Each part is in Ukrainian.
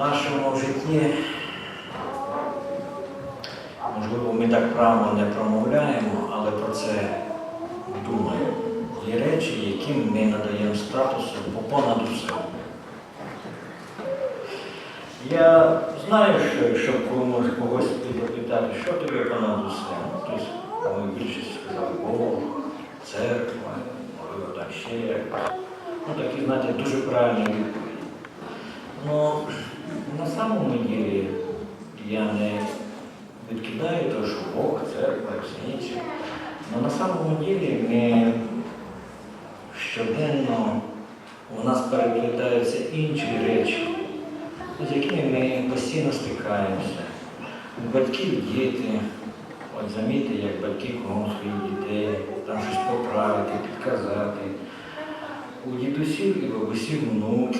нашому житті, можливо, ми так прямо не промовляємо, але про це думаю. Є речі, яким ми надаємо статусу понад усе. Я знаю, що якщо когось запитати, що тобі понад усе, ну, тобто, ми більшість сказали Бог, церква, можливо, там ще. Ну, такі, знаєте, дуже правильні відповіді. Ну, самому ділі я не відкидаю те, що Бог, церква і все інше. Але на самому ділі ми щоденно у нас переглядаються інші речі, з якими ми постійно стикаємося. Батьків діти, от замітьте, як батьки кругом своїх дітей, там щось поправити, підказати. У дідусів і бабусів внуки,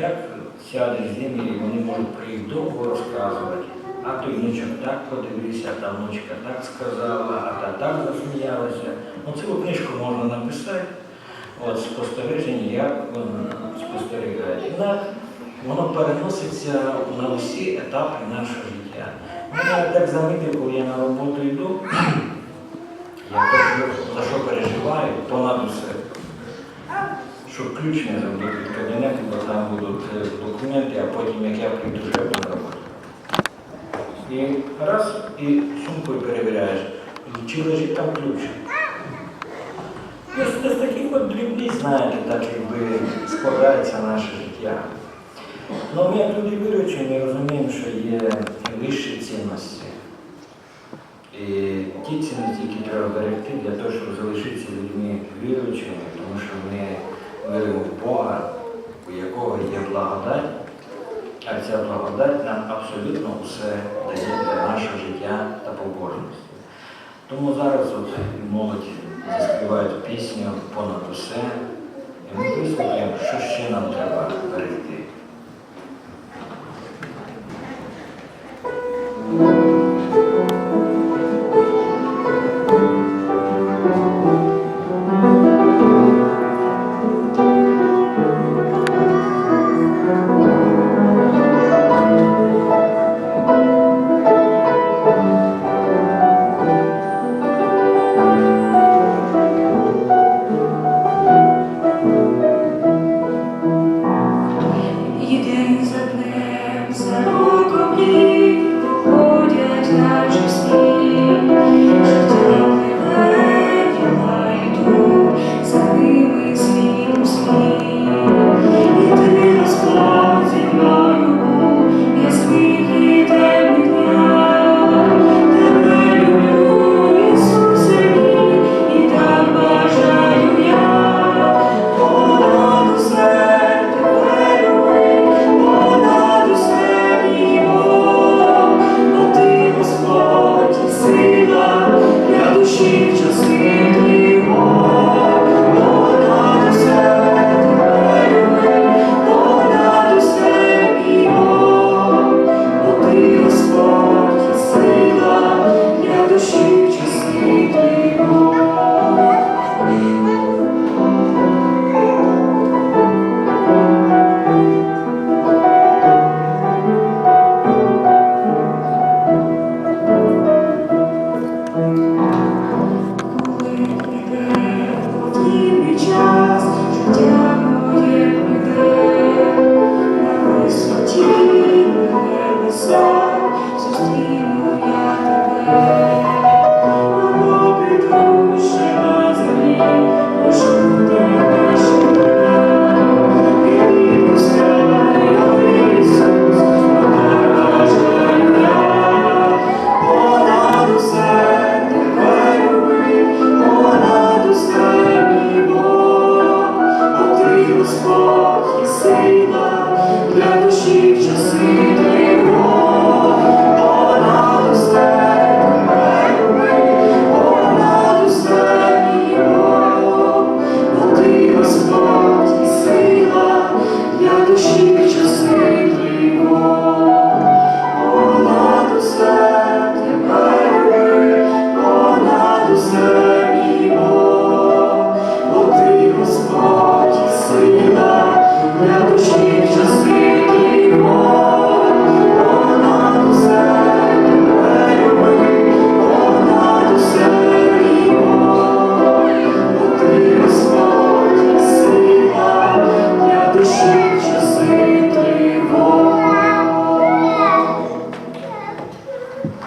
як сядеш з ними, і вони можуть про їх довго розказувати. А той внучок так подивився, а та внучка так сказала, а та так засміялася. Цілу книжку можна написати, от спостереження, як вони спостерігають. Однак воно переноситься на усі етапи нашого життя. Ну, Я так замітив, коли я на роботу йду, я теж за що переживаю, понад усе щоб ключ не забути від кабінету, бо там будуть е, документи, а потім, як я прийду, ще буду роботу. І раз, і сумкою перевіряєш, чи лежить там ключ. Ось з таких от дрібниць, знаєте, так якби складається наше життя. Ну, ми як люди віруючі, ми розуміємо, що є вищі цінності. І ті цінності, які треба берегти для того, щоб залишитися людьми віруючими, тому що ми віримо в Бога, у якого є благодать, а ця благодать нам абсолютно все дає для нашого життя та побожності. Тому зараз от молодь заспівають пісню понад усе, і ми вислухаємо, що ще нам треба берегти.